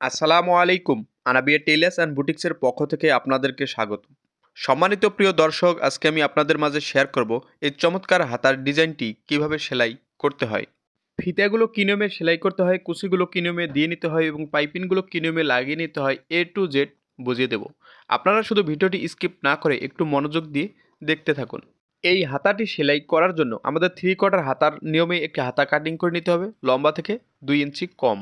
আসসালামু আলাইকুম, Anabia tailors and বুটিক্সের পক্ষ থেকে আপনাদেরকে স্বাগত। সম্মানিত প্রিয় দর্শক, আজকে আমি আপনাদের মাঝে শেয়ার করব এই চমৎকার হাতার ডিজাইনটি কীভাবে সেলাই করতে হয়। ফিতাগুলো কি নিয়মে সেলাই করতে হয়, কুচিগুলো কি নিয়মে দিয়ে নিতে হয় এবং পাইপিনগুলো কি নিয়মে লাগিয়ে নিতে হয় এ টু জেড বুঝিয়ে দেব। আপনারা শুধু ভিডিওটি স্কিপ না করে একটু মনোযোগ দিয়ে দেখতে থাকুন। এই হাতাটি সেলাই করার জন্য আমাদের থ্রি কোয়ার্টার হাতার নিয়মে একটি হাতা কাটিং করে নিতে হবে, লম্বা থেকে দুই ইঞ্চি কম।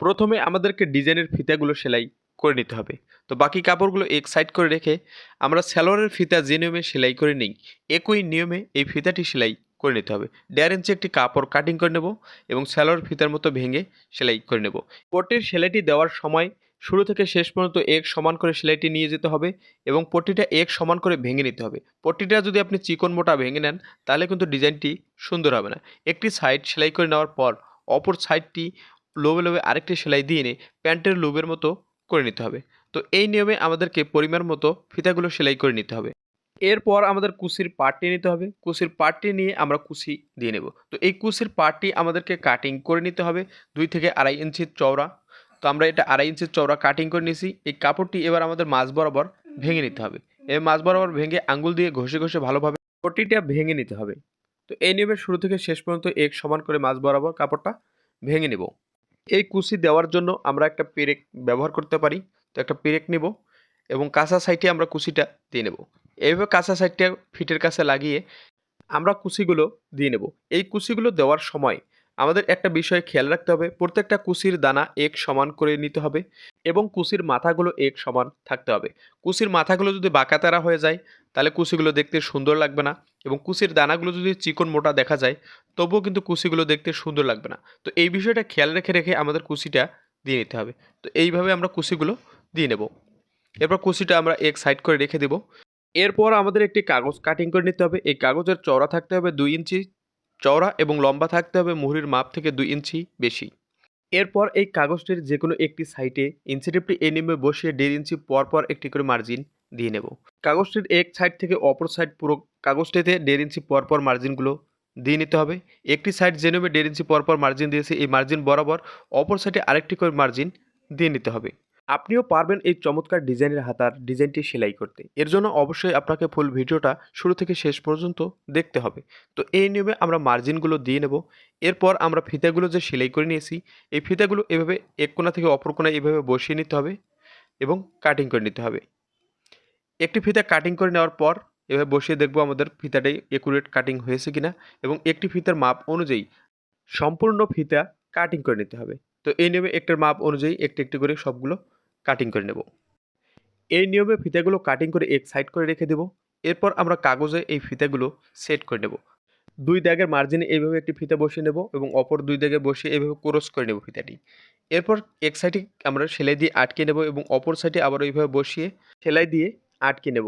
প্রথমে আমাদেরকে ডিজাইনের ফিতাগুলো সেলাই করে নিতে হবে। তো বাকি কাপড়গুলো এক সাইড করে রেখে আমরা স্যালোয়ারের ফিতা যে নিয়মে সেলাই করে নিই, একই নিয়মে এই ফিতাটি সেলাই করে নিতে হবে। দেড় ইঞ্চি একটি কাপড় কাটিং করে নেব এবং স্যালোয়ার ফিতার মতো ভেঙে সেলাই করে নেব। পটির সেলাইটি দেওয়ার সময় শুরু থেকে শেষ পর্যন্ত এক সমান করে সেলাইটি নিয়ে যেতে হবে এবং পট্টিটা এক সমান করে ভেঙে নিতে হবে। পট্টিটা যদি আপনি চিকন মোটা ভেঙে নেন, তাহলে কিন্তু ডিজাইনটি সুন্দর হবে না। একটি সাইড সেলাই করে নেওয়ার পর অপর সাইডটি লোবে লোবে আরেকটি সেলাই দিয়ে নিয়ে প্যান্টের লোবের মতো করে নিতে হবে। তো এই নিয়মে আমাদেরকে পরিমাণ মতো ফিতাগুলো সেলাই করে নিতে হবে। এরপর আমাদের কুচির পার্টটি নিতে হবে। কুচির পার্টটি নিয়ে আমরা কুচি দিয়ে নেব। তো এই কুচির পার্টটি আমাদেরকে কাটিং করে নিতে হবে। দুই থেকে আড়াই ইঞ্চির চওড়া। তো আমরা এটা আড়াই ইঞ্চির চওড়া কাটিং করে নিয়েছি। এই কাপড়টি এবার আমাদের মাছ বরাবর ভেঙে নিতে হবে। এই মাছ বরাবর ভেঙে আঙ্গুল দিয়ে ঘষে ঘষে ভালোভাবে পট্টিটা ভেঙে নিতে হবে। তো এই নিয়মে শুরু থেকে শেষ পর্যন্ত এক সমান করে মাছ বরাবর কাপড়টা ভেঙে নেব। এই কুসি দেওয়ার জন্য আমরা একটা পেরেক ব্যবহার করতে পারি। তো একটা পেরেক নেব এবং কাঁচা সাইডে আমরা কুসিটা দিয়ে নেব। এইভাবে কাঁচা সাইডটা ফিটের কাছে লাগিয়ে আমরা কুসিগুলো দিয়ে নেব। এই কুসিগুলো দেওয়ার সময় আমাদের একটা বিষয় খেয়াল রাখতে হবে। প্রত্যেকটা কুচির দানা এক সমান করে নিতে হবে এবং কুচির মাথাগুলো এক সমান থাকতে হবে। কুচির মাথাগুলো যদি বাঁকাতারা হয়ে যায়, তাহলে কুচিগুলো দেখতে সুন্দর লাগবে না এবং কুচির দানাগুলো যদি চিকন মোটা দেখা যায়, তবুও কিন্তু কুচিগুলো দেখতে সুন্দর লাগবে না। তো এই বিষয়টা খেয়াল রেখে রেখে আমাদের কুচিটা দিয়ে নিতে হবে। তো এইভাবে আমরা কুচিগুলো দিয়ে নেব। এরপর কুচিটা আমরা এক সাইড করে রেখে দেব। এরপর আমাদের একটি কাগজ কাটিং করে নিতে হবে। এই কাগজের চওড়া থাকতে হবে দুই ইঞ্চি চওড়া এবং লম্বা থাকতে হবে মুহুরির মাপ থেকে দুই ইঞ্চি বেশি। এরপর এই কাগজটির যে কোনো একটি সাইডে ইঞ্চি টেপটি এ বসিয়ে দেড় ইঞ্চি পর পর একটি করে মার্জিন দিয়ে নেব। কাগজটির এক সাইড থেকে অপর সাইড পুরো কাগজটিতে দেড় ইঞ্চি পর পর মার্জিনগুলো দিয়ে নিতে হবে। একটি সাইড যে নেমে দেড় ইঞ্চি পর পর মার্জিন দিয়েছে, এই মার্জিন বরাবর অপর সাইডে আরেকটি করে মার্জিন দিয়ে নিতে হবে। আপনিও পারবেন এই চমৎকার ডিজাইনের হাতার ডিজাইনটি সেলাই করতে। এর জন্য অবশ্যই আপনাকে ফুল ভিডিওটা শুরু থেকে শেষ পর্যন্ত দেখতে হবে। তো এই নিয়মে আমরা মার্জিনগুলো দিয়ে নেব। এরপর আমরা ফিতাগুলো যে সেলাই করে নিয়েছি, এই ফিতাগুলো এভাবে এক কোণা থেকে অপর কোণায় এভাবে বসিয়ে নিতে হবে এবং কাটিং করে নিতে হবে। একটি ফিতা কাটিং করে নেওয়ার পর এভাবে বসিয়ে দেখব আমাদের ফিতাটাই একুরেট কাটিং হয়েছে কিনা এবং একটি ফিতার মাপ অনুযায়ী সম্পূর্ণ ফিতা কাটিং করে নিতে হবে। তো এই নিয়মে একটার মাপ অনুযায়ী একটি একটি করে সবগুলো কাটিং করে নেব। এই নিয়মে ফিতাগুলো কাটিং করে এক সাইড করে রেখে দেব। এরপর আমরা কাগজে এই ফিতাগুলো সেট করে নেব। দুই দাগের মার্জিনে এইভাবে একটি ফিতা বসিয়ে নেব এবং অপর দুই দাগে বসিয়ে এইভাবে ক্রস করে নেব ফিতাটি। এরপর এক সাইডে আমরা সেলাই দিয়ে আটকে নেব এবং অপর সাইডে আবার ওইভাবে বসিয়ে সেলাই দিয়ে আটকে নেব।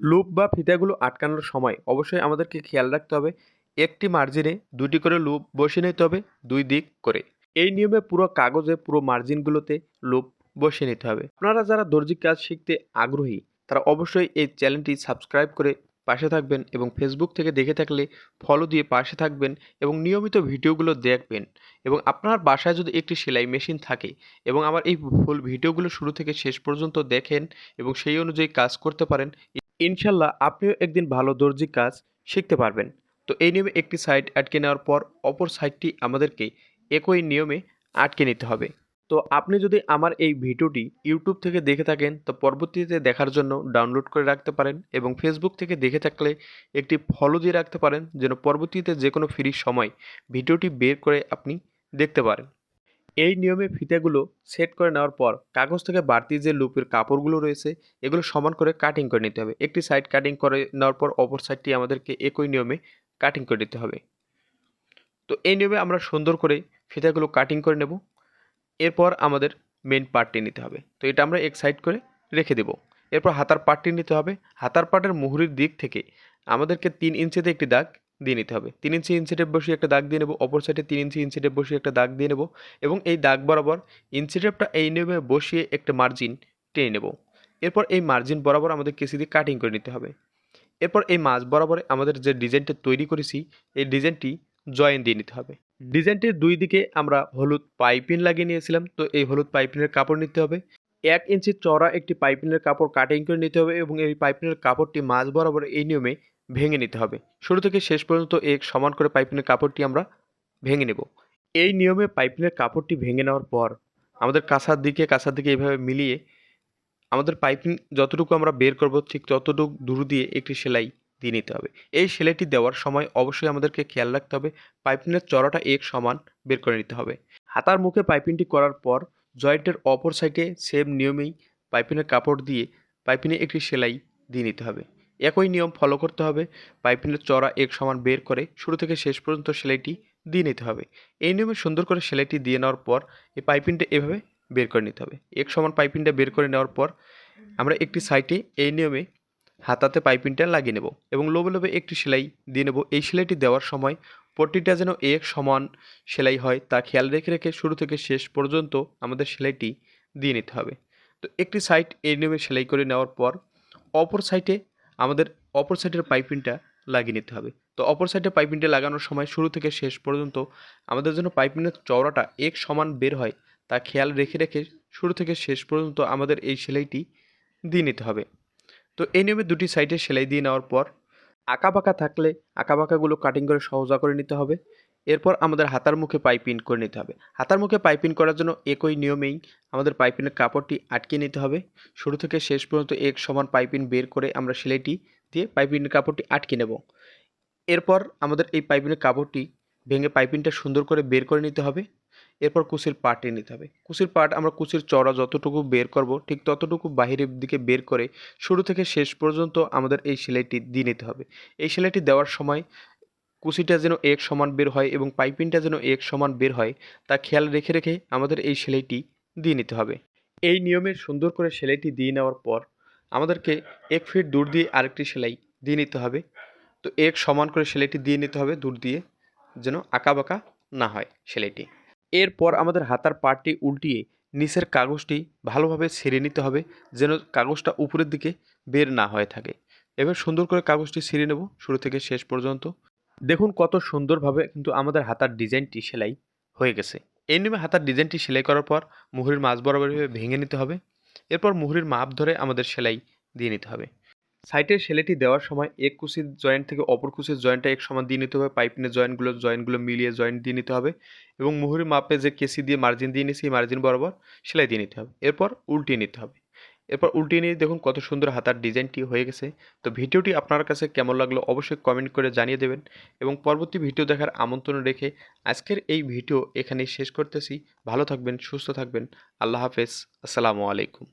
লুপ বা ফিতাগুলো আটকানোর সময় অবশ্যই আমাদেরকে খেয়াল রাখতে হবে, একটি মার্জিনে দুটি করে লুপ বসিয়ে নিতে হবে, দুই দিক করে। এই নিয়মে পুরো কাগজে, পুরো মার্জিনগুলোতে লুপ বসিয়ে নিতে হবে। আপনারা যারা দর্জি কাজ শিখতে আগ্রহী, তারা অবশ্যই এই চ্যানেলটি সাবস্ক্রাইব করে পাশে থাকবেন এবং ফেসবুক থেকে দেখে থাকলে ফলো দিয়ে পাশে থাকবেন এবং নিয়মিত ভিডিওগুলো দেখবেন। এবং আপনার বাসায় যদি একটি সেলাই মেশিন থাকে এবং আমার এই ফুল ভিডিওগুলো শুরু থেকে শেষ পর্যন্ত দেখেন এবং সেই অনুযায়ী কাজ করতে পারেন, ইনশাল্লাহ আপনিও একদিন ভালো দর্জি কাজ শিখতে পারবেন। তো এই নিয়মে একটি সাইট আটকে নেওয়ার পর অপর সাইটটি আমাদেরকে একই নিয়মে আটকে নিতে হবে। তো আপনি যদি আমার এই ভিডিওটি ইউটিউব থেকে দেখে থাকেন, তো পরবর্তীতে দেখার জন্য ডাউনলোড করে রাখতে পারেন এবং ফেসবুক থেকে দেখে থাকলে একটি ফলো দিয়ে রাখতে পারেন, যেন পরবর্তীতে যে কোনো ফ্রি সময় ভিডিওটি বের করে আপনি দেখতে পারেন। এই নিয়মে ফিতাগুলো সেট করে নেওয়ার পর কাগজ থেকে বাড়তি যে লুপের কাপড়গুলো রয়েছে, এগুলো সমান করে কাটিং করে নিতে হবে। একটি সাইড কাটিং করে নেওয়ার পর অপর সাইডটি আমাদেরকে একই নিয়মে কাটিং করে নিতে হবে। তো এই নিয়মে আমরা সুন্দর করে ফিতাগুলো কাটিং করে নেব। এরপর আমাদের মেন পার্টটি নিতে হবে। তো এটা আমরা এক সাইড করে রেখে দেব। এরপর হাতার পার্টটি নিতে হবে। হাতার পার্টের মুহুরির দিক থেকে আমাদেরকে তিন ইঞ্চিতে একটি দাগ দিয়ে নিতে হবে। তিন ইঞ্চি ইঞ্চি টেপ বসিয়ে একটা দাগ দিয়ে নেব, অপর সাইডে তিন ইঞ্চি ইঞ্চি টেপ বসিয়ে একটা দাগ দিয়ে নেব এবং এই দাগ বরাবর ইঞ্চি টেপটা এই নিয়মে বসিয়ে একটা মার্জিন টেনে নেব। এরপর এই মার্জিন বরাবর আমাদের কেসি দিয়ে কাটিং করে নিতে হবে। এরপর এই মাছ বরাবর আমাদের যে ডিজাইনটা তৈরি করেছি, এই ডিজাইনটি জয়েন দিয়ে নিতে হবে। ডিজাইনটির দুই দিকে আমরা হলুদ পাইপিন লাগিয়ে নিয়েছিলাম, তো এই হলুদ পাইপিনের কাপড় নিতে হবে। এক ইঞ্চি চড়া একটি পাইপিনের কাপড় কাটিং করে নিতে হবে এবং এই পাইপিনের কাপড়টি মাঝ বরাবর এই নিয়মে ভেঙে নিতে হবে। শুরু থেকে শেষ পর্যন্ত এক সমান করে পাইপিনের কাপড়টি আমরা ভেঙে নেব। এই নিয়মে পাইপিনের কাপড়টি ভেঙে নেওয়ার পর আমাদের কাঁসার দিকে কাঁসার দিকে এইভাবে মিলিয়ে আমাদের পাইপিং যতটুকু আমরা বের করব, ঠিক ততটুকু দূর দিয়ে একটি সেলাই দিয়ে নিতে হবে। এই সেলাইটি দেওয়ার সময় অবশ্যই আমাদেরকে খেয়াল রাখতে হবে, পাইপিনের চড়াটা এক সমান বের করে নিতে হবে। হাতার মুখে পাইপিংটি করার পর জয়েন্টের অপর সাইডে সেম নিয়মেই পাইপিনের কাপড় দিয়ে পাইপিনে একটি সেলাই দিয়ে নিতে হবে। একই নিয়ম ফলো করতে হবে, পাইপিনের চড়া এক সমান বের করে শুরু থেকে শেষ পর্যন্ত সেলাইটি দিয়ে নিতে হবে। এই নিয়মে সুন্দর করে সেলাইটি দিয়ে নেওয়ার পর এই পাইপিংটা এভাবে বের করে নিতে হবে। এক সমান পাইপিংটা বের করে নেওয়ার পর আমরা একটি সাইটে এই নিয়মে হাতাতে পাইপিংটা লাগিয়ে নেব এবং লোবে লোবে একটি সেলাই দিয়ে নেব। এই সেলাইটি দেওয়ার সময় পট্টিটা যেন এক সমান সেলাই হয় তা খেয়াল রেখে রেখে শুরু থেকে শেষ পর্যন্ত আমাদের সেলাইটি দিয়ে নিতে হবে। তো একটি সাইড এই নিয়মে সেলাই করে নেওয়ার পর অপর সাইডে আমাদের অপর সাইডের পাইপিংটা লাগিয়ে নিতে হবে। তো অপর সাইডে পাইপিংটা লাগানোর সময় শুরু থেকে শেষ পর্যন্ত আমাদের জন্য পাইপিংয়ের চওড়াটা এক সমান বের হয় তা খেয়াল রেখে রেখে শুরু থেকে শেষ পর্যন্ত আমাদের এই সেলাইটি দিয়ে নিতে হবে। তো এই নিয়মে দুটি সাইডে সেলাই দিয়ে নেওয়ার পর আঁকা বাঁকা থাকলে আঁকা বাঁকাগুলো কাটিং করে সহজা করে নিতে হবে। এরপর আমাদের হাতার মুখে পাইপিং করে নিতে হবে। হাতার মুখে পাইপিং করার জন্য একই নিয়মেই আমাদের পাইপিনের কাপড়টি আটকে নিতে হবে। শুরু থেকে শেষ পর্যন্ত এক সমান পাইপিন বের করে আমরা সেলাইটি দিয়ে পাইপিনের কাপড়টি আটকে নেব। এরপর আমাদের এই পাইপিনের কাপড়টি ভেঙে পাইপিনটা সুন্দর করে বের করে নিতে হবে। এরপর কুচির পাটে নিতে হবে। কুচির পাট আমরা কুচির চড়া যতটুকু বের করব, ঠিক ততটুকু বাহিরের দিকে বের করে শুরু থেকে শেষ পর্যন্ত আমাদের এই সেলাইটি দিয়ে নিতে হবে। এই সেলাইটি দেওয়ার সময় কুচিটা যেন এক সমান বের হয় এবং পাইপিংটা যেন এক সমান বের হয়, তা খেয়াল রেখে রেখে আমাদের এই সেলাইটি দিয়ে নিতে হবে। এই নিয়মে সুন্দর করে সেলাইটি দিয়ে নেওয়ার পর আমাদেরকে এক ফিট দূর দিয়ে আরেকটি সেলাই দিয়ে নিতে হবে। তো এক সমান করে সেলাইটি দিয়ে নিতে হবে দূর দিয়ে, যেন আঁকা বাঁকা না হয় সেলাইটি। এরপর আমাদের হাতার পাটটি উল্টিয়ে নিচের কাগজটি ভালোভাবে ছেড়ে নিতে হবে যেন কাগজটা উপরের দিকে বের না হয়ে থাকে। এবার সুন্দর করে কাগজটি ছিঁড়ে নেব শুরু থেকে শেষ পর্যন্ত। দেখুন কত সুন্দরভাবে কিন্তু আমাদের হাতার ডিজাইনটি সেলাই হয়ে গেছে। এই নিয়মে হাতার ডিজাইনটি সেলাই করার পর মুহুরির মাছ বরাবরভাবে ভেঙে নিতে হবে। এরপর মুহুরির মাপ ধরে আমাদের সেলাই দিয়ে নিতে হবে। সাইটের সেলেটি দেওয়ার সময় এক কুচির জয়েন্ট থেকে অপর কুচির জয়েন্টটা এক সমান দিয়ে নিতে হবে পাইপিনের জয়েন্টগুলো জয়েন্টগুলো মিলিয়ে জয়েন্ট দিয়ে নিতে হবে এবং মুহুরির মাপে যে কেসি দিয়ে মার্জিন দিয়ে নিয়েছি মার্জিন বরাবর সেলাই দিয়ে নিতে হবে। এরপর উল্টিয়ে নিতে হবে। এরপর উল্টিয়ে নিয়ে দেখুন কত সুন্দর হাতার ডিজাইনটি হয়ে গেছে। তো ভিডিওটি আপনার কাছে কেমন লাগল অবশ্যই কমেন্ট করে জানিয়ে দেবেন এবং পরবর্তী ভিডিও দেখার আমন্ত্রণ রেখে আজকের এই ভিডিও এখানেই শেষ করতেছি। ভালো থাকবেন, সুস্থ থাকবেন। আল্লাহ হাফেজ। আসসালামু আলাইকুম।